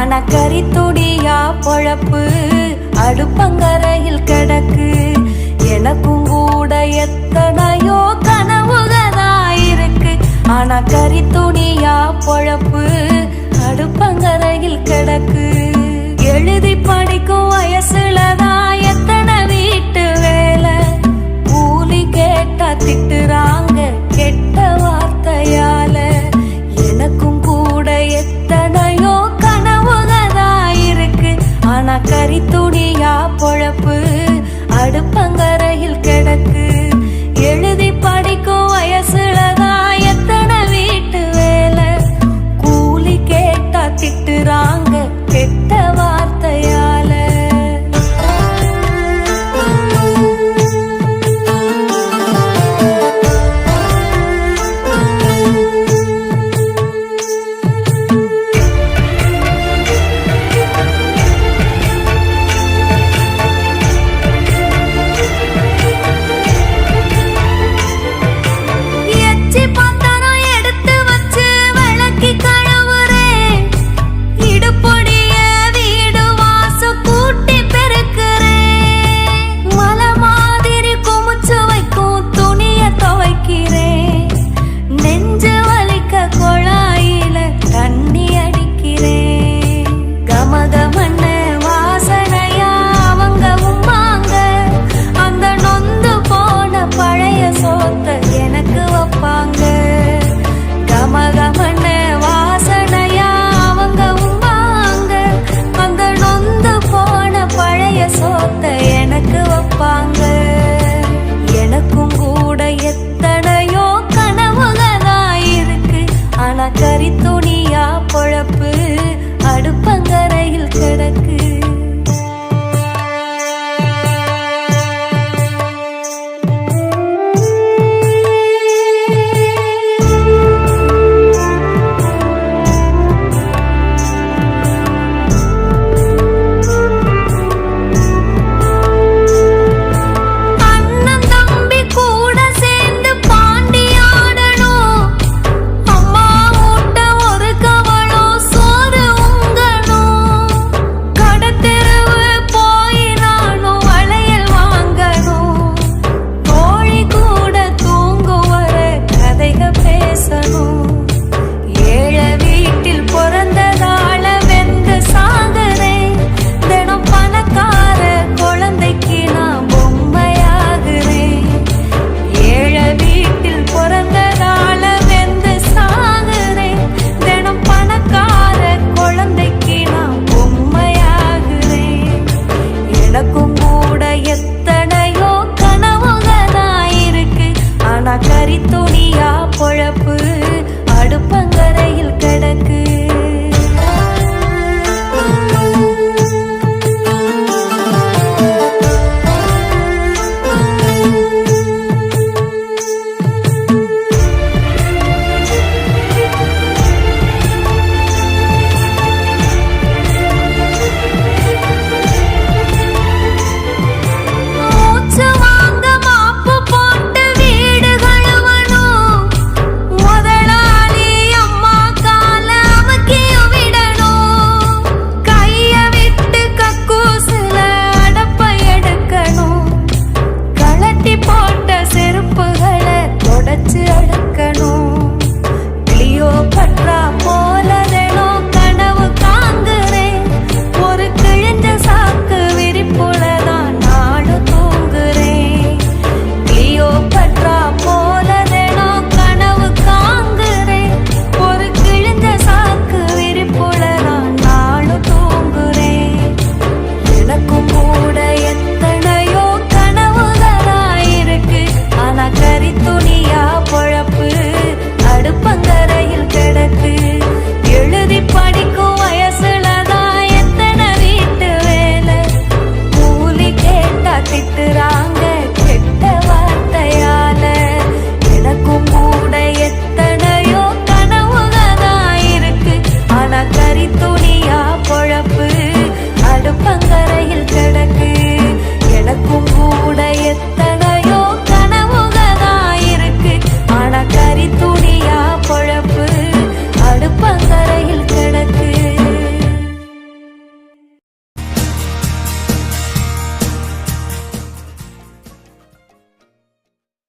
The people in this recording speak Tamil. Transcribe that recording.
ஆனா கரித்துடியா பொழப்பு அடுப்பங்கரையில் கிடக்கு. எனக்கும் கூட எத்தனையோ கனவுகளா இருக்கு. ஆனா கரித்துணியா பொழப்பு அடுப்பங்கரையில் கிடக்கு. எழுதி படிக்கும் வயசுலதான் எத்தனை வீட்டு ஆனா கரித்துணியா பொழப்பு அடுப்பங்கரையில் கிடக்கு. கரித்துணியா பொழப்பு அடுப்பங்கரையில் கிடக்கு.